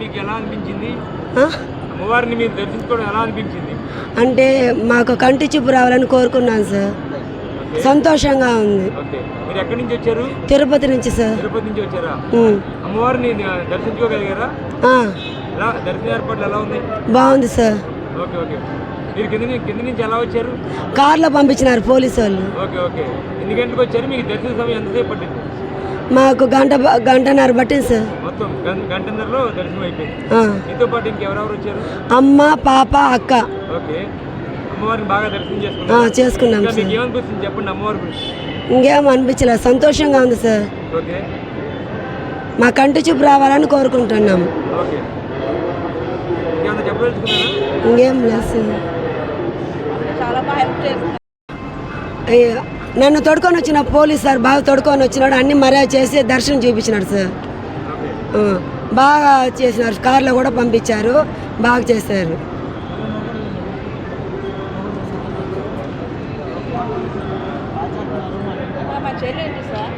మీకు ఎలా అనిపించింది? అమ్మవారిని మీరు దర్శించుకోవడం ఎలా అనిపించింది? అంటే మాకు కంటి చూపు రావాలని కోరుకున్నాను సార్. సంతోషంగా ఉంది. మీరు ఎక్కడి నుంచి వచ్చారు? తిరుపతి నుంచి సార్. తిరుపతి నుంచి వచ్చారా. అమ్మవారిని దర్శించుకోగలిగారా? దర్శన ఏర్పాట్లు ఎలా ఉంది బాగుంది సార్. Okay okay. మీరు కింద కింద నుంచి ఎలా వచ్చారు? కార్లో పంపించినారు పోలీసు వాళ్ళు ఓకే ఓకే. ఎన్ని గంటలకు వచ్చారు? మీకు దర్శన సమయం ఎంతసేపు పట్టింది? మాకు గంట గంటన్నర పట్టింది సార్. మొత్తం గం- గంటన్నరలో దర్శనం అయిపోయింది. ఆ. మీతో పాటు ఇంకెవరెవరు వచ్చారు? అమ్మ పాప అక్క. ఓకే. అమ్మవారిని బాగా దర్శనం ఆ, చేసుకున్నారు చేసుకున్నాం మీకు ఏమనిపిస్తుంది చెప్పండి అమ్మవారి గురించి. ఇంకేం అనిపించలేదు సంతోషంగా ఉంది సార్. ఓకే. మా కంటి చూపు రావాలని కోరుకుంటున్నాము ఓకే. ఇంకేం లేదు నన్ను తొడుకొని వచ్చిన పోలీస్ సార్ బాగా తొడుకొని వచ్చినాడు. అన్ని మర్యాద చేసి దర్శనం చూపించినాడు సార్. బాగా చేసినారు. కార్లో కూడా పంపించారు. బాగా చేశారు. మా చెల్లి ఏంటి సార్?